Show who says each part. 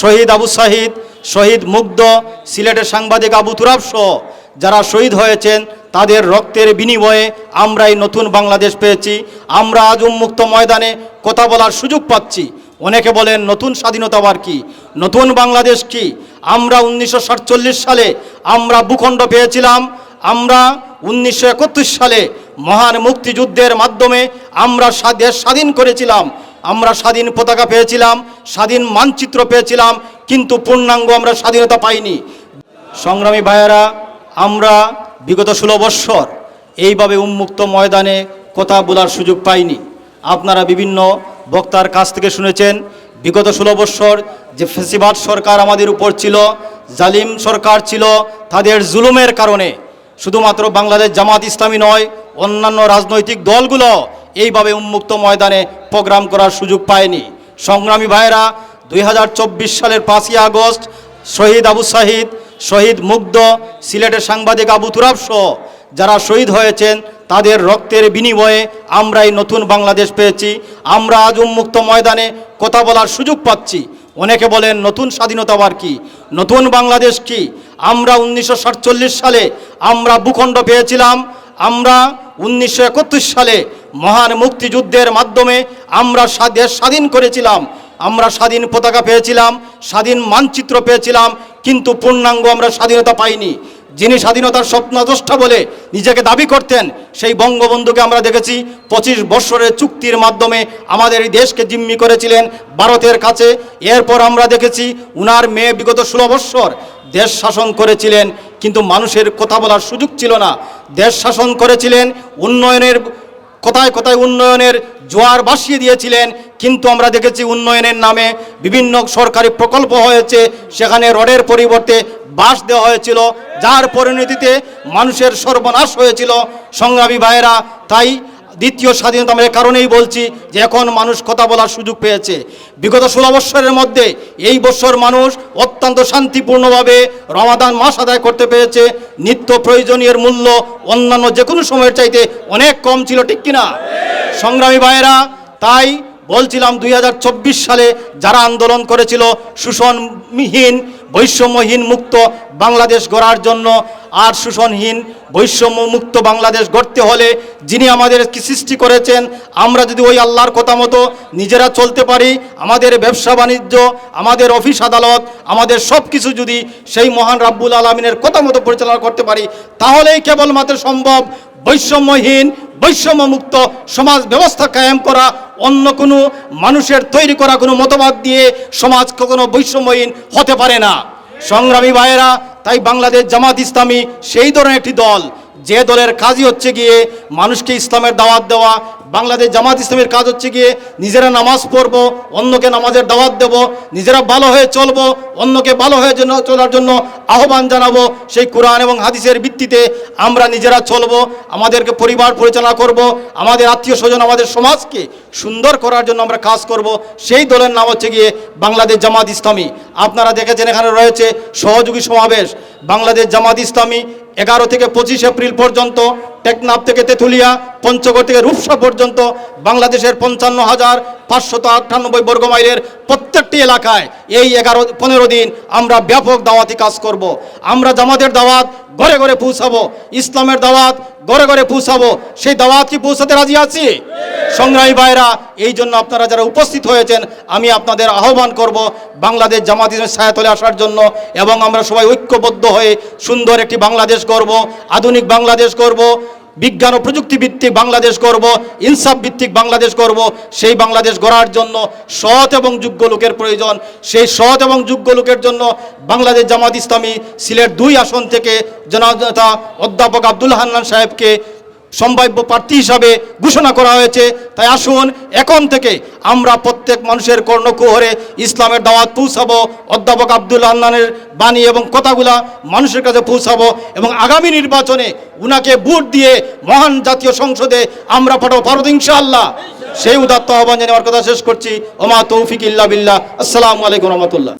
Speaker 1: শহীদ আবু শাহিদ শহীদ মুগ্ধ, সিলেটের সাংবাদিক আবু তুরাব সহ যারা শহীদ হয়েছেন, তাদের রক্তের বিনিময়ে আমরা এই নতুন বাংলাদেশ পেয়েছি। আমরা আজ উন্মুক্ত ময়দানে কথা বলার সুযোগ পাচ্ছি। অনেকে বলেন, নতুন স্বাধীনতা আবার কি? নতুন বাংলাদেশ কি? আমরা উনিশশো সাতচল্লিশ সালে আমরা ভূখণ্ড পেয়েছিলাম। আমরা উনিশশো সালে মহান মুক্তিযুদ্ধের মাধ্যমে আমরা দেশ স্বাধীন করেছিলাম। আমরা স্বাধীন পতাকা পেয়েছিলাম, স্বাধীন মানচিত্র পেয়েছিলাম, কিন্তু পূর্ণাঙ্গ আমরা স্বাধীনতা পাইনি। সংগ্রামী ভাইয়েরা, আমরা বিগত ষোলো বৎসর এইভাবে উন্মুক্ত ময়দানে কথা বলার সুযোগ পাইনি। আপনারা বিভিন্ন বক্তার কাছ থেকে শুনেছেন, বিগত ষোলো বৎসর যে ফেসিবাদ সরকার আমাদের উপর ছিল, জালিম সরকার ছিল, তাদের জুলুমের কারণে শুধুমাত্র বাংলাদেশ জামাত ইসলামী নয়, অন্যান্য রাজনৈতিক দলগুলো এইভাবে উন্মুক্ত ময়দানে প্রোগ্রাম করার সুযোগ পায়নি। সংগ্রামী ভাইরা দুই হাজার চব্বিশ সালের পাঁচই আগস্ট শহীদ আবু শাহিদ শহীদ মুগ্ধ, সিলেটের সাংবাদিক আবু তুরাব সহ যারা শহীদ হয়েছেন, তাদের রক্তের বিনিময়ে আমরা এই নতুন বাংলাদেশ পেয়েছি। আমরা আজ উন্মুক্ত ময়দানে কথা বলার সুযোগ পাচ্ছি। অনেকে বলেন, নতুন স্বাধীনতা আবার কি? নতুন বাংলাদেশ কি? আমরা উনিশশো সাতচল্লিশ সালে আমরা ভূখণ্ড পেয়েছিলাম। আমরা উনিশশো একত্রিশ সালে মহান মুক্তিযুদ্ধের মাধ্যমে আমরা দেশ স্বাধীন করেছিলাম। আমরা স্বাধীন পতাকা পেয়েছিলাম, স্বাধীন মানচিত্র পেয়েছিলাম, কিন্তু পূর্ণাঙ্গ আমরা স্বাধীনতা পাইনি। যিনি স্বাধীনতার স্বপ্নদ্রষ্টা বলে নিজেকে দাবি করতেন, সেই বঙ্গবন্ধুকে আমরা দেখেছি। পঁচিশ বৎসরের চুক্তির মাধ্যমে আমাদের এই দেশকে জিম্মি করেছিলেন ভারতের কাছে। এরপর আমরা দেখেছি, উনার মেয়ে বিগত ষোলো বৎসর দেশ শাসন করেছিলেন। কিন্তু মানুষের কথা বলার সুযোগ ছিল না। দেশ শাসন করেছিলেন, উন্নয়নের কোথায় কোথায় উন্নয়নের জোয়ার ভাসিয়ে দিয়েছিলেন, কিন্তু আমরা দেখেছি উন্নয়নের নামে বিভিন্ন সরকারি প্রকল্প হয়েছে, সেখানে রডের পরিবর্তে বাস দেওয়া হয়েছিল, যার পরিণতিতে মানুষের সর্বনাশ হয়েছিল। সংগ্রামী ভাইয়েরা, তাই দ্বিতীয় স্বাধীনতা আমরা কারণেই বলছি যে এখন মানুষ কথা বলার সুযোগ পেয়েছে। বিগত ষোলো বৎসরের মধ্যে এই বছর মানুষ অত্যন্ত শান্তিপূর্ণভাবে রমাদান মাস আদায় করতে পেরেছে। নিত্য প্রয়োজনীয় মূল্য অন্যান্য যে কোনো সময়ের চাইতে অনেক কম ছিল, ঠিক কিনা? সংগ্রামী ভাইয়েরা, তাই বলছিলাম দুই হাজার চব্বিশ সালে যারা আন্দোলন করেছিল শোষণহীন বৈষম্যহীন মুক্ত বাংলাদেশ গড়ার জন্য, আর শোষণহীন বৈষম্য মুক্ত বাংলাদেশ গড়তে হলে যিনি আমাদের সৃষ্টি করেছেন, আমরা যদি ওই আল্লাহর কথা মতো নিজেরা চলতে পারি, আমাদের ব্যবসা বাণিজ্য, আমাদের অফিস আদালত, আমাদের সব কিছু যদি সেই মহান রাব্বুল আলমিনের কথা মতো পরিচালনা করতে পারি, তাহলেই কেবলমাত্র সম্ভব বৈষম্যহীন বৈষম্যমুক্ত সমাজ ব্যবস্থা কায়েম করা, অন্য কোনো মানুষের তৈরি করা কোনো মতবাদ দিয়ে সমাজ কখনো বৈষম্যহীন হতে পারে না। সংগ্রামী ভাইয়েরা, তাই বাংলাদেশ জামাত ইসলামী সেই ধরনের একটি দল, যে দলের কাজই হচ্ছে গিয়ে মানুষকে ইসলামের দাওয়াত দেওয়া, বাংলাদেশ জামাত ইসলামের কাজ হচ্ছে গিয়ে নিজেরা নামাজ পড়ব, অন্যকে নামাজের দাওয়াত দেব, নিজেরা ভালো হয়ে চলবো, অন্যকে ভালো হয়ে জন্য চলার জন্য আহ্বান জানাব, সেই কোরআন এবং হাদিসের ভিত্তিতে আমরা নিজেরা চলবো, আমাদেরকে পরিবার পরিচালনা করব, আমাদের আত্মীয় স্বজন, আমাদের সমাজকে সুন্দর করার জন্য আমরা কাজ করব। সেই দলের নাম হচ্ছে গিয়ে বাংলাদেশ জামাত ইসলামী। আপনারা দেখেছেন এখানে রয়েছে সহযোগী সমাবেশ। বাংলাদেশ জামাত ইসলামী এগারো থেকে পঁচিশ এপ্রিল পর্যন্ত, টেকনাফ থেকে তেঁতুলিয়া, পঞ্চগড় থেকে রূপসা পর্যন্ত, বাংলাদেশের পঞ্চান্ন হাজার পাঁচশত আটানব্বই বর্গ মাইলের প্রত্যেকটি এলাকায় এই এগারো, পনেরো দিন আমরা ব্যাপক দাওয়াতি কাজ করব। আমরা জামাতের দাওয়াত ঘরে ঘরে পৌঁছাবো, ইসলামের দাওয়াত ঘরে ঘরে পৌঁছাবো। সেই দাওয়াত কি পৌঁছাতে রাজি আছি? সংগ্রামী ভাইরা এই জন্য আপনারা যারা উপস্থিত হয়েছেন, আমি আপনাদের আহ্বান করব বাংলাদেশ জামাত ইসলামের ছায়াতলে আসার জন্য এবং আমরা সবাই ঐক্যবদ্ধ হয়ে সুন্দর একটি বাংলাদেশ করব আধুনিক বাংলাদেশ করব বিজ্ঞান ও প্রযুক্তি ভিত্তিক বাংলাদেশ করব ইনসাফ ভিত্তিক বাংলাদেশ করব সেই বাংলাদেশ গড়ার জন্য সৎ এবং যোগ্য লোকের প্রয়োজন। সেই সৎ এবং যোগ্য লোকের জন্য বাংলাদেশ জামাত ইসলামী সিলেট দুই আসন থেকে জনতা অধ্যাপক আব্দুল হান্নান সাহেবকে সম্ভাব্য প্রার্থী হিসাবে ঘোষণা করা হয়েছে। তাই আসুন, এখন থেকে আমরা প্রত্যেক মানুষের কর্ণকুহরে ইসলামের দাওয়াত পৌঁছাবো, অধ্যাপক আব্দুল আন্নানের বাণী এবং কথাগুলা মানুষের কাছে পৌঁছাবো এবং আগামী নির্বাচনে উনাকে ভোট দিয়ে মহান জাতীয় সংসদে আমরা পাঠাবো ভারত, ইনশাআল্লাহ। সেই উদাত্ত আহ্বান জানিয়ে আমার কথা শেষ করছি। ওমা তৌফিক ইল্লা বিল্লাহ। আসসালামু আলাইকুম রহমতুল্লাহ।